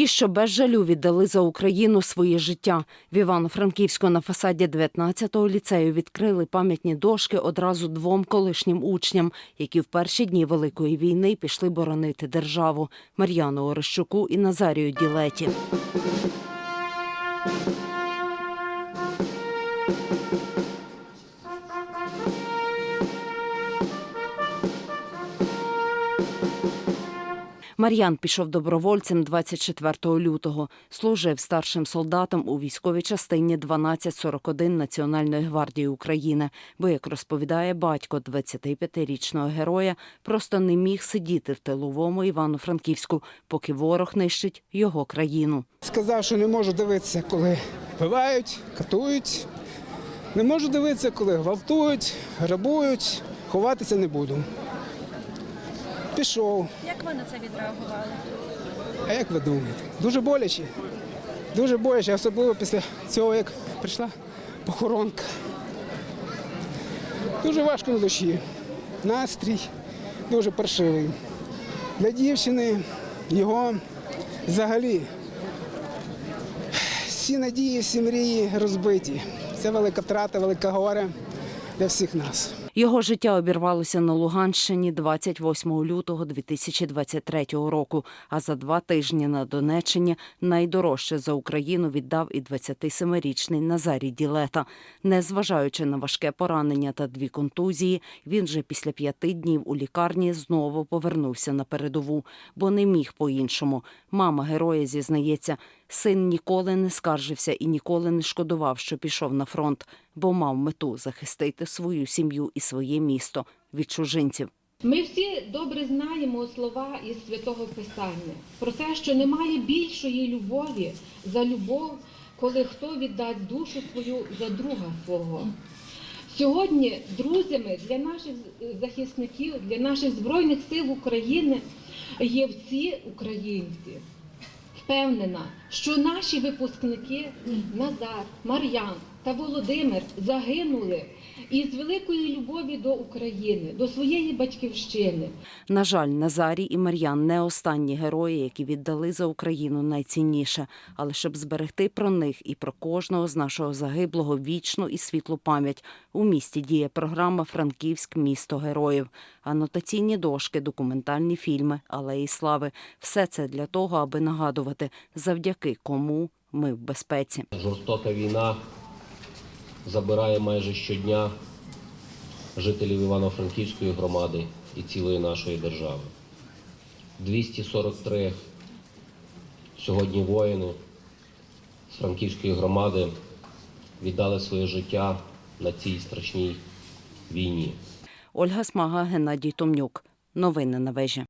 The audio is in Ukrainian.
Ті, що без жалю віддали за Україну своє життя. В Івано-Франківську на фасаді 19-го ліцею відкрили пам'ятні дошки одразу двом колишнім учням, які в перші дні Великої війни пішли боронити державу Мар'яну Орещуку і Назарію Ділеті. Мар'ян пішов добровольцем 24 лютого. Служив старшим солдатом у військовій частині 1241 Національної гвардії України. Бо, як розповідає батько 25-річного героя, просто не міг сидіти в тиловому Івано-Франківську, поки ворог нищить його країну. Сказав, що не можу дивитися, коли вбивають, катують. Не можу дивитися, коли гвалтують, грабують, ховатися не буду. Пішов. Як ви на це відреагували? А як ви думаєте? Дуже боляче. Дуже боляче, особливо після цього, як прийшла похоронка. Дуже важко на душі. Настрій дуже паршивий. Для дівчини його взагалі всі надії, всі мрії розбиті. Це велика втрата, велика горе для всіх нас. Його життя обірвалося на Луганщині 28 лютого 2023 року. А за два тижні на Донеччині найдорожче за Україну віддав і 27-річний Назарій Ділета. Незважаючи на важке поранення та дві контузії, він же після п'яти днів у лікарні знову повернувся на передову, бо не міг по-іншому. Мама героя зізнається, син ніколи не скаржився і ніколи не шкодував, що пішов на фронт, бо мав мету захистити свою сім'ю і своє місто від чужинців. Ми всі добре знаємо слова із святого Писання про те, що немає більшої любові за любов, коли хто віддасть душу свою за друга свого. Сьогодні друзями для наших захисників, для наших збройних сил України є всі українці. Впевнена, що наші випускники Назар, Мар'ян та Володимир загинули із великої любові до України, до своєї батьківщини. На жаль, Назарій і Мар'ян не останні герої, які віддали за Україну найцінніше. Але щоб зберегти про них і про кожного з нашого загиблого вічну і світлу пам'ять, у місті діє програма Франківськ місто героїв. Анотаційні дошки, документальні фільми, алеї слави все це для того, аби нагадувати, завдяки кому ми в безпеці. Жорстока війна забирає майже щодня жителів Івано-Франківської громади і цілої нашої держави. 243 сьогодні воїни з Франківської громади віддали своє життя на цій страшній війні. Ольга Смага, Геннадій Томнюк. Новини на вежі.